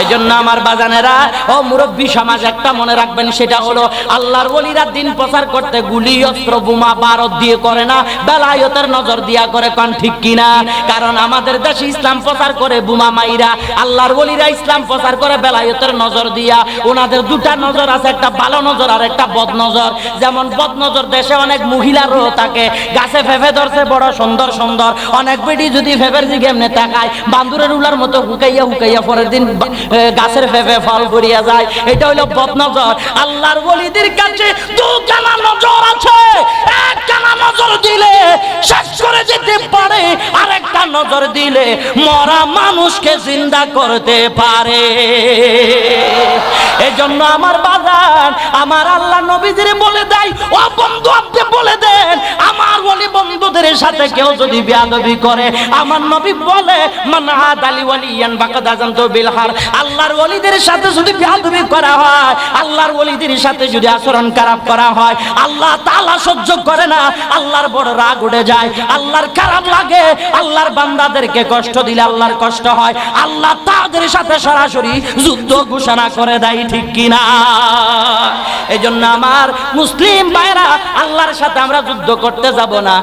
এই জন্য আমার বাজানেরা, ও মুরব্বী সমাজ, একটা মনে রাখবেন, সেটা হলো আল্লাহর ওলিরা দিন প্রচার করতে গুলি, অস্ত্র, বোমা বারত দিয়ে করে না, বেলায়তের নজর দিয়া করে কন ঠিক কিনা? কারণ আমাদের দেশে ইসলাম প্রচার করে বোমা মাইরা, আল্লাহর ওলিরা ইসলাম প্রচার করে বেলায়তের নজর দিয়া, ওনাদের দুটা নজর আছে, একটা ভালো নজর আর একটা বদ নজর। যেমন বদ নজর দেশে অনেক মহিলারও থাকে, গাছে ফেফে ধরছে, বড় সুন্দর সুন্দর। অনেক বেটি যদি ফেফের দিকে এমনি তাকায়, বান্দুরের উলার মতো হুকাইয়া হুকাইয়া পরের দিন গাছের ফেফে ফল করিয়া যায়। এটা হইল বদ নজর আল্লাহর ওলিদের কাছে নজর আছে। নজর দিলে শেষ করে যেতে পারে। আর একটা নজর দিলে মরা মানুষকে জিন্দা করতে পারে। এই জন্য আমার বাজার আমার আল্লাহ নবীদের বলে দেয়, ও বন্ধু বন্ধুদের সাথে কেউ যদি বিয়াদবি করে, আমার নবী বলে, মান আদালি ওয়ালিয়ান বাকাদ আজান্ত বিলহার। আল্লাহর ওলিদের সাথে যদি বিয়াদবি করা হয়, আল্লাহর ওলিদের সাথে যদি আচরণ খারাপ করা হয়, আল্লাহ তাআলা সহ্য করে না, আল্লাহর বড় রাগ উঠে যায়। আল্লাহর খারাপ লাগে, আল্লাহর বান্দাদেরকে কষ্ট দিলে আল্লাহর কষ্ট হয়। আল্লাহ তাদের সাথে সরাসরি যুদ্ধ ঘোষণা করে দেয়, ঠিক কিনা? এই জন্য আমার মুসলিম ভাইরা আল্লাহর সাথে আমরা যুদ্ধ করতে যাব না।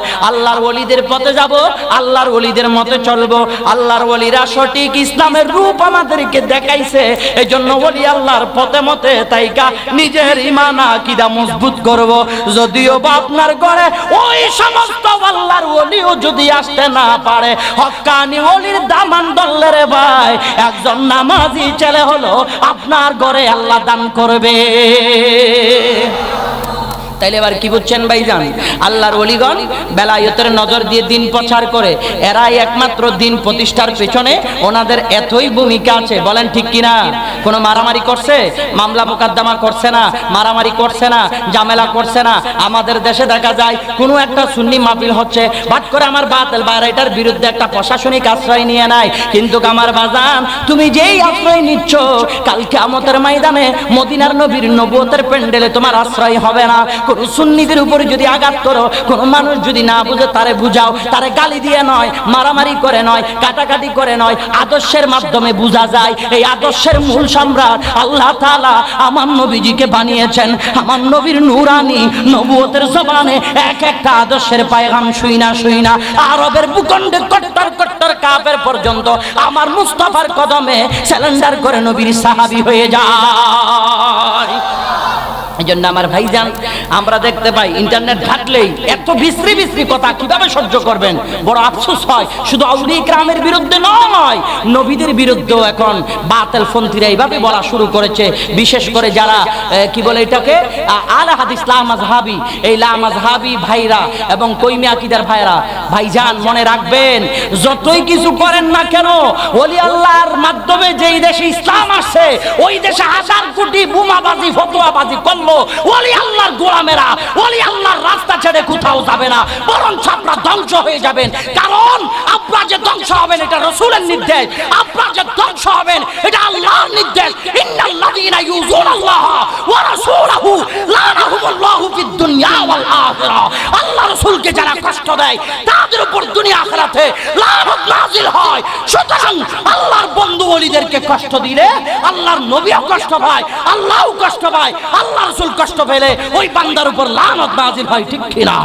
আল্লাহর ওলিদের পথে যাব, আল্লাহর ওলিদের মতে চলবো। আল্লাহর ওলিরা সঠিক ইসলামের রূপ আমাদেরকে দেখাইছে। এই জন্য ওলি আল্লাহর পথে মতে তাইকা নিজের ইমান আকিদা মজবুত করব। যদিও বা আপনার ঘরে ওই সমস্ত আল্লাহর ওলিও যদি আসতে না পারে হক্কানি ওলির দামান দল্লে রে ভাই, একজন নামাজি ছেলে হলো আপনার ঘরে আল্লাহ দান করবে। তাইলে এবার কি বুঝছেন ভাইজান? আল্লাহর অলিগণ বেলায়তের নজর দিয়ে দিন প্রচার করে, এরাই একমাত্র দিন প্রতিষ্ঠার পেছনে ওনাদের এতই ভূমিকা আছে। বলেন ঠিক কিনা? কোনো মারামারি করছে? মামলা মোকদ্দমা করছে না? মারামারি করছে না? ঝামেলা করছে না? আমাদের দেশে দেখা যায়, কোনো একটা সুন্নি মাহফিল হচ্ছে বাট করে আমার বাতিল বাইরে এটার বিরুদ্ধে একটা প্রশাসনিক আশ্রয় নিয়ে নাই কিন্তু আমার বাজান, তুমি যেই আশ্রয় নিচ্ছ কালকে আমতের ময়দানে মদিনার নবীর নবুয়তের প্যান্ডেলে তোমার আশ্রয় হবে না। কোন সুন্নিদের উপরে যদি আঘাত করো, কোন মানুষ যদি না বুঝে, তারে বুঝাও। তারে গালি দিয়ে নয়, মারামারি করে নয়, কাটাকাটি করে নয়, আদর্শের মাধ্যমে বোঝা যায়। এই আদর্শের মূল সম্রাট আল্লাহ তাআলা আমার নবীজিকে বানিয়েছেন। আমার নবীর নুরানি নবুয়তের জবানে এক একটা আদর্শের পায়গাম শুই না শুই না আরবের ভূখণ্ডে কট্টর কট্টর কাপের পর্যন্ত আমার মুস্তাফার কদমে স্যালেন্ডার করে নবীর সাহাবি হয়ে যায়। এই জন্য আমার ভাইজান, আমরা দেখতে পাই ইন্টারনেট ঘাটলেই এত বিশ্রী বিশ্রী কথা কীভাবে সহ্য করবেন? বড় আফসোস হয়, শুধু আউলি গ্রামের বিরুদ্ধে নয় নবীদের বিরুদ্ধেও এখন বাতেল ফন্থীরা এইভাবে বলা শুরু করেছে। বিশেষ করে যারা কি বলে এটাকে? আল হাদিস লামাজহাবি এই লামাজহাবি ভাইরা এবং কইমি আকিদার ভাইরা, ভাইজান, মনে রাখবেন, যতই কিছু করেন না কেন, ওলি আল্লাহর মাধ্যমে যেই দেশে ইসলাম আসছে ওই দেশে হাজার কোটি বোমাবাজি, ফতোয়াবাজি করল ওলি আল্লাহর গোলামেরা, ওলি আল্লাহর রাস্তা ছেড়ে কোথাও যাবে না। বরং আপনারা ধ্বংস হয়ে যাবেন। কারণ আপনারা যে ধ্বংস হবেন, এটা রসুলের নির্দেশ। আপনারা যে ধ্বংস হবেন, এটা আল্লাহর নির্দেশ। ইন্নাল্লাযীনা ইউযুনাল্লাহ ওয়া রাসূলাহু লানাহুমুল্লাহু ফিদ দুনিয়া ওয়াল আখিরা আল্লাহ রাসূলকে যারা কষ্ট দেয়, তাদের উপর দুনিয়া আখিরাতে লানত নাজিল হয়। সুতরাং আল্লাহর বন্ধু ওলিদেরকে কষ্ট দিলে আল্লাহর নবীও কষ্ট পায়, আল্লাহও কষ্ট পায়, আল্লাহ রাসূল কষ্ট পেলে ওই বান্দার উপর লানত নাজিল হয়, ঠিক কিনা?